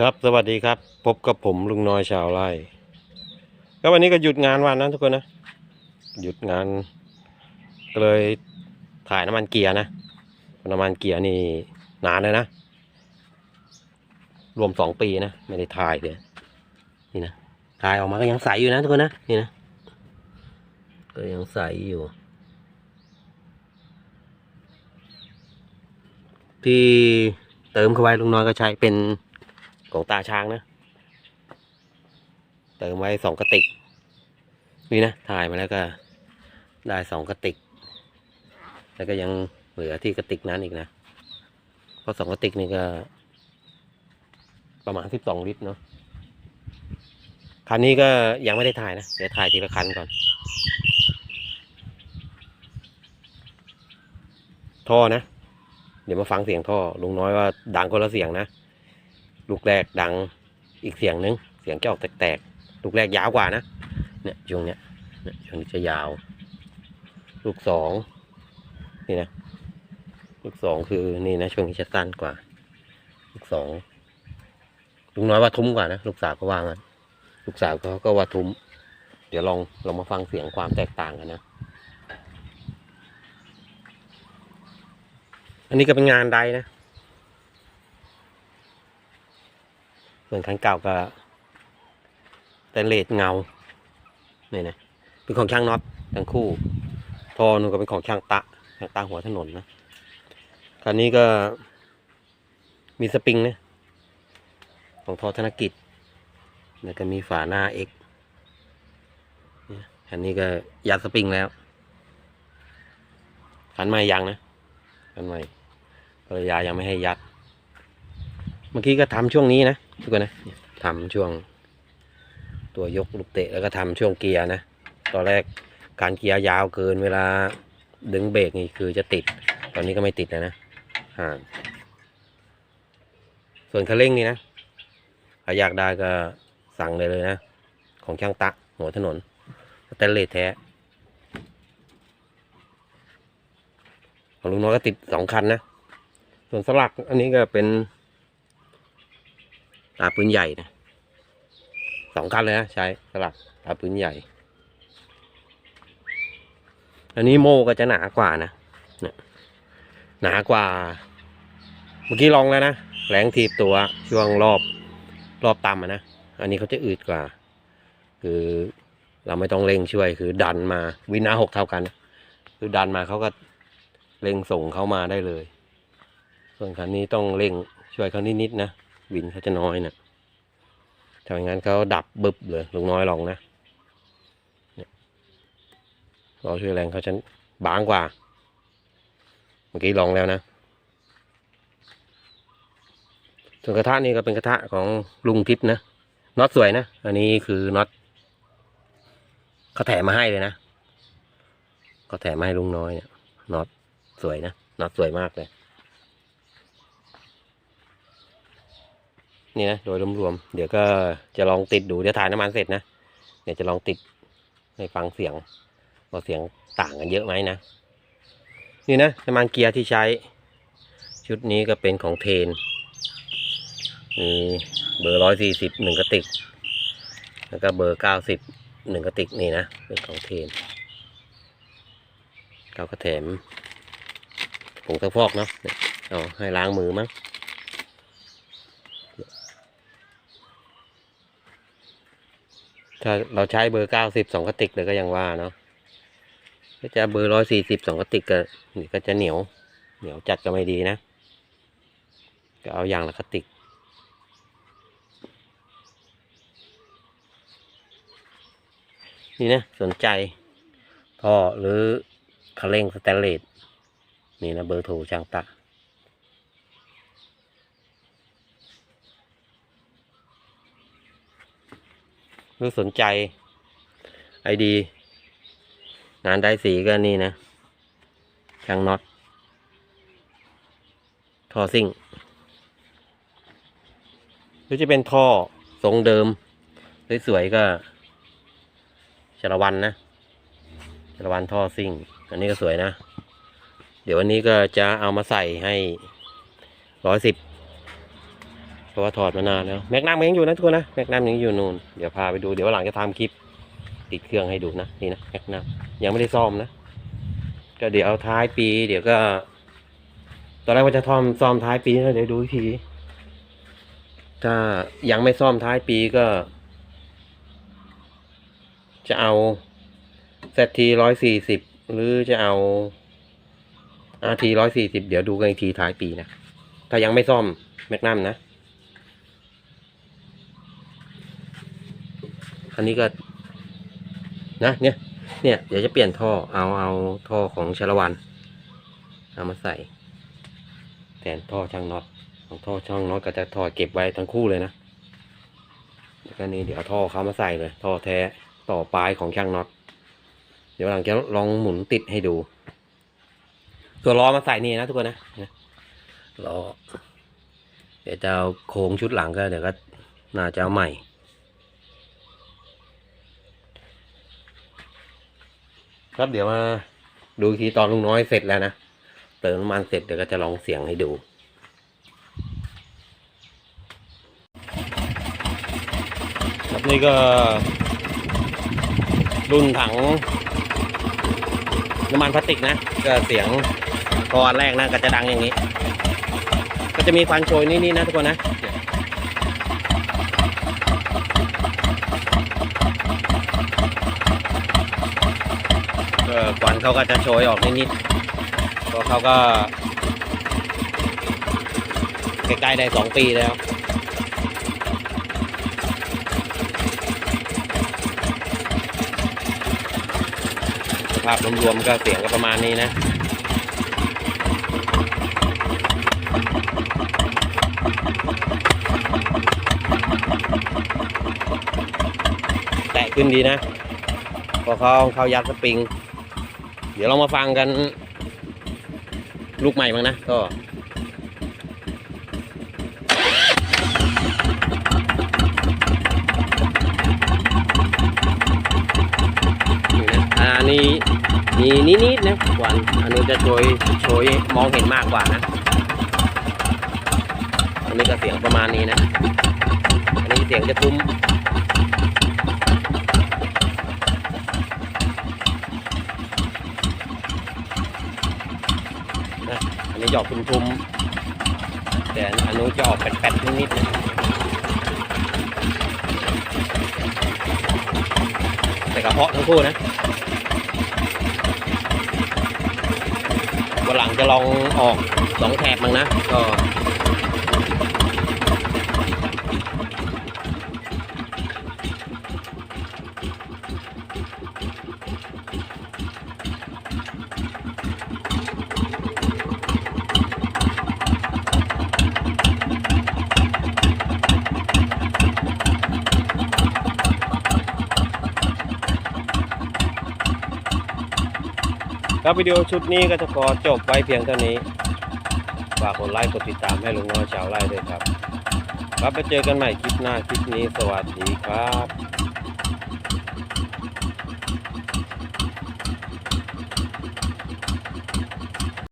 ครับสวัสดีครับ พบกับผมลุงน้อยชาวไร่ก็วันนี้ก็หยุดงานวันนั้นทุกคนนะ หยุดงานก็เลยถ่ายน้ำมันเกียร์นะน้ำมันเกียร์นี่นานเลยนะ รวมสองปีนะ ไม่ได้ถ่ายเลยนี่นะถ่ายออกมาก็ยังใสอยู่นะทุกคนนะนี่นะก็ยังใสอยู่ ที่เติมเข้าไว้ลุงน้อยก็ใช้เป็น ของตาช้างนะ เติมไว้สองกระติก นี่นะ ถ่ายมาแล้วก็ได้สองกระติก แล้วก็ยังเหลือที่กระติกนั้นอีกนะเพราะสองกระติกนี่ก็ ประมาณสิบสองลิตรเนาะคันนี้ก็ยังไม่ได้ถ่ายนะ เดี๋ยวถ่ายทีละคันก่อน ท่อนะ เดี๋ยวมาฟังเสียงท่อ ลุงน้อยว่าดังคนละเสียงนะ ลูกแรกดังอีกเสียงนึง เสียงจะออกแตกๆ ลูกแรกยาวกว่านะ เนี่ยช่วงเนี้ยเนี่ยช่วงนี้จะยาว ลูกสองนี่นะ ลูกสองคือนี่นะช่วงนี้จะสั้นกว่า ลูกสองลุงน้อยว่าทุ้มกว่านะลูกสาวก็ว่างั้นลูกสาวเขาก็ว่าทุ้ม เดี๋ยวลองลองมาฟังเสียงความแตกต่างกันนะ อันนี้ก็เป็นงานใดนะ ส่วนคันเก่าก็แต่เลดเงาเนี่ยนะเป็นของช่างน็อตทั้งคู่ทอนูก็เป็นของช่างตะช่างตาหัวถนนนะคันนี้ก็มีสปริงนะของทอธนกิจ แล้วก็มีฝาหน้าเอ็กคันนี้ก็ยัดสปริงแล้วคันใหม่ยังนะคันใหม่ภรรยายังไม่ให้ยัด เมื่อกี้ก็ทำช่วงนี้นะทุกคนนะทำช่วง ตัวยกลูกเตะแล้วก็ทำช่วงเกียร์นะ ตอนแรกการเกียร์ยาวเกินเวลาดึงเบรกนี่คือจะติด ตอนนี้ก็ไม่ติดแล้วนะห่างส่วนคันเร่งนี่นะใครอยากได้ก็สั่งเลยเลยนะ ของช่างตะหัวถนนสแตนเลสแท้ของลุงน้อยก็ติดสองคันนะ ส่วนสลักอันนี้ก็เป็น ตาปืนใหญ่นะสองคันเลยนะใช้สลักตาปืนใหญ่ อันนี้โมก็จะหนากว่านะนหนากว่า เมื่อกี้ลองแล้วนะแรงถีบตัวช่วงรอบรอบต่ำนะอันนี้เขาจะอืดกว่า คือเราไม่ต้องเร่งช่วยคือดันมาวินาหกเท่ากัน คือดันมาเขาก็เร่งส่งเข้ามาได้เลย ส่วนคันนี้ต้องเร่งช่วยเขานิดๆนะ วินเขาจะน้อยนะถ้าอย่างนั้นเขาดับบึบเลยลุงน้อยลองนะเนี่ยเราช่วยแรงเขาจะบางกว่า เมื่อกี้ลองแล้วนะส่วนกระทะนี่ก็เป็นกระทะของลุงทิพย์นะน็อตสวยนะ อันนี้คือน็อตเขาแถมมาให้เลยนะเขาแถมมาให้ลุงน้อยเนี่ยน็อตสวยนะน็อตสวยมากเลย นี่นะโดยรวมๆเดี๋ยวก็จะลองติดดูเดี๋ยวถ่ายน้ำมันเสร็จนะเดี๋ยวจะลองติดให้ฟังเสียงว่าเสียงต่างกันเยอะไหมนะนี่นะน้ำมันเกียร์ที่ใช้ ชุดนี้ก็เป็นของเทนมีเบอร์ร้อยสี่สิบหนึ่งกระติก แล้วก็เบอร์เก้าสิบหนึ่งกระติกนี่นะเป็นของเทนเก้ากระแถมผงซักฟอกเนาะเนี่ยเอาให้ล้างมือมั้ง ถ้าเราใช้เบอร์เก้าสิบสองกระติกเลยก็ยังว่าเนาะถ้าจะเบอร์ร้อยสี่สิบสองกระติกก็นี่ก็จะเหนียว เหนียวจัดก็ไม่ดีนะ ก็เอาอย่างละกระติกนี่นะสนใจท่อหรือคันเร่งสแตนเลสนี่นะเบอร์โทรช่างตะ ห รือสนใจไอดี งานได้สีก็นี่นะช่างน็อตท่อซิ่งหรือจะเป็นท่อทรงเดิม สวยๆก็ชลวันนะชลวันท่อซิ่ง อันนี้ก็สวยนะ เดี๋ยววันนี้ก็จะเอามาใส่ให้ร้อยสิบ เพราะว่าถอดมานานแล้วแม็กนัมยังอยู่นะทุกคนนะแม็กนัมยังอยู่นู่นเดี๋ยวพาไปดูเดี๋ยวหลังจะทำคลิปติดเครื่องให้ดูนะนี่นะแม็กนัมยังไม่ได้ซ่อมนะ ก็เดี๋ยวเอาท้ายปี เดี๋ยวก็ ตอนแรกว่าจะซ่อมซ่อมท้ายปีนะเดี๋ยวดูที ถ้ายังไม่ซ่อมท้ายปีก็ จะเอา ZT ร้อยสี่สิบหรือจะเอา RT ร้อยสี่สิบเดี๋ยวดูกันอีกทีท้ายปีนะ ถ้ายังไม่ซ่อมแมกนัมนะ อันนี้ก็นะเนี่ยเนี่ยเดี๋ยวจะเปลี่ยนท่อเอาเอาท่อของชลวันเอามาใส่แทนท่อช่างน็อตของท่อช่างน็อตก็จะถอดเก็บไว้ทั้งคู่เลยนะแล้วก็นี่เดี๋ยวท่อเขามาใส่เลยท่อแท้ต่อปลายของช่างน็อตเดี๋ยวหลังจะลองหมุนติดให้ดู ตัวล้อมาใส่นี่นะทุกคนนะล้อเดี๋ยวจะเอาโครงชุดหลังก็เดี๋ยวก็น่าจะเอาใหม่ ครับเดี๋ยวมาดูทีตอนลุงน้อยเสร็จแล้วนะเติมน้ำมันเสร็จเดี๋ยวก็จะลองเสียงให้ดูครับนี่ก็ รุ่นถังน้ำมันพลาสติกนะก็เสียงตอนแรกนะก็จะดังอย่างนี้ ก็จะมีควันโชยนี่ๆนะทุกคนนะ ก็ ควันเขาก็จะโชยออกนิดๆเพราะเขาก็ใกล้ๆได้สองปีแล้วสภาพรวมๆก็เสียงก็ประมาณนี้นะแตะขึ้นดีนะ พอเขาเขายัดสปริง เดี๋ยวเรามาฟังกัน ลูกใหม่บ้างนะก็นี่นอ่านี่มีนิดๆนะควันอันนี้จะโชยโชยมองเห็นมากกว่านะอันนี้ก็เสียงประมาณนี้นะ อันนี้เสียงจะทุ้ม นะอัน นี้จะออกทุ้มๆแต่อันนู้นจะออกแป๊ดๆนิดๆนะแต่กระเพาะทั้งคู่นะวันหลังจะลองออกสองแถบมั้งนะก็ ครับวิดีโอชุดนี้ก็จะขอจบไว้เพียงเท่านี้ ฝากกดไลค์กดติดตามให้ลุงน้อยชาวไร่ด้วยครับ ครับไปเจอกันใหม่คลิปหน้าคลิปนี้สวัสดีครับ